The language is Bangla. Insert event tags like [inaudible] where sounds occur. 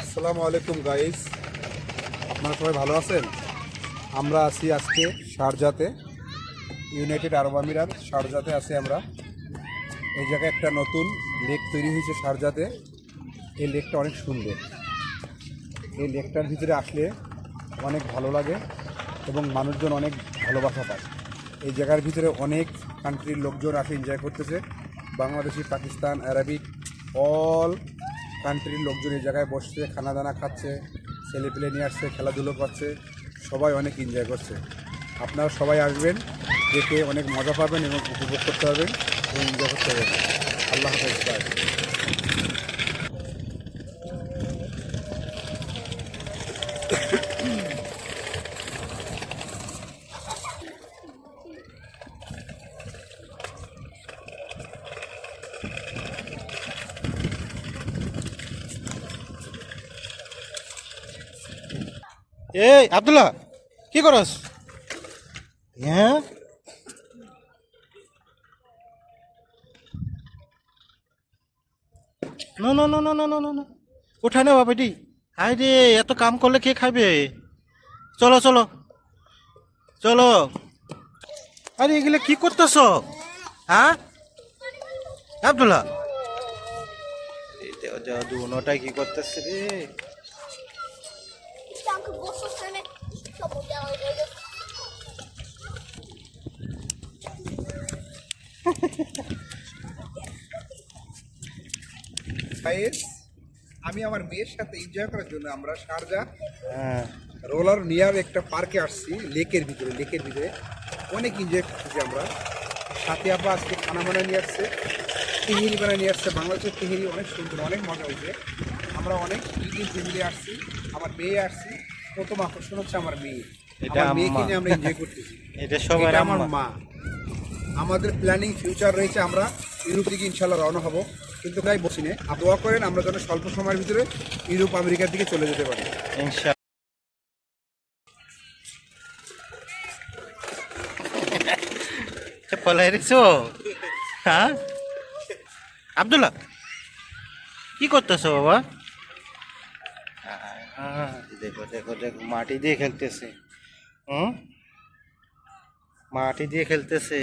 আসসালামু আলাইকুম গাইজ আপনারা সবাই ভালো আছেন? আমরা আছি আজকে শারজাতে ইউনাইটেড আরব আমিরাত শারজাতে আছি আমরা। এই জায়গায় একটা নতুন লেক তৈরি হয়েছে শারজাতে। এই লেকটা অনেক সুন্দর। এই লেকটার ভিতরে আসলে অনেক ভালো লাগে এবং মানুষজন অনেক ভালোবাসা পায়। এই জায়গার ভিতরে অনেক কান্ট্রির লোকজন আসে এনজয় করতেছে। বাংলাদেশি, পাকিস্তান আরবিক অল কান্ট্রির লোকজন এই জায়গায় বসছে খানা দানা খাচ্ছে ছেলে পেলে নিয়ে আসছে, খেলাধুলো করছে, সবাই অনেক এনজয় করছে। আপনারা সবাই আসবেন, দেখে অনেক মজা পাবেন এবং উপভোগ করতে পারবেন এবং এনজয় করতে পারবেন। আল্লাহ হাফেজ এই, আবদুল্লাহ, কি করস? হ্যাঁ? ন ন ন ন ন ন ন উঠায় না বাবাটি হাই রে, এত কাম করলে কে খাবে চলো চলো। চলো। আরে, এগুলো কি করতেছ? হ্যাঁ? আবদুল্লাহ। দু নটায় কি করতেছে রে? গাইস আমি আমার মেয়ের সাথে এনজয় করার জন্য আমরা শারজা রোলার নিয়ার একটা পার্কে আসছি, লেকের ভিতরে লেকের ভিতরে। অনেক এনজয় করতেছি আমরা। সাথে আপা আজকে খানা বানা নিয়ে আসছে, তিহিরি বানা নিয়ে আসছে, বাংলাদেশের তিহিরি অনেক সুন্দর, অনেক মজা হয়েছে। আমরা অনেক ফ্যামিলি আসছি, আমার মেয়ে আসছি। প্রথম আকর্ষণ হচ্ছে আমার মেয়ে। এটা মেয়েকে নিয়ে আমরা এনজয় করতেছি। [laughs] এটা সবার আমার মা। আমাদের প্ল্যানিং ফিউচার রয়েছে আমরা ইউরোপ দিকে ইনশাল্লাহ রওনা হব। কিন্তু তাই বসি না। দোয়া করেন আমরা যেন স্বল্প সময়ের ভিতরে ইউরোপ আমেরিকার দিকে চলে যেতে পারি। ইনশা পলাই রেছো? হ্যাঁ? আব্দুল্লাহ কি করতেছো বাবা? আহ, দেখো দেখো দেখো মাটি দিয়ে খেলতেছে। হুম? মাটি দিয়ে খেলতেছে।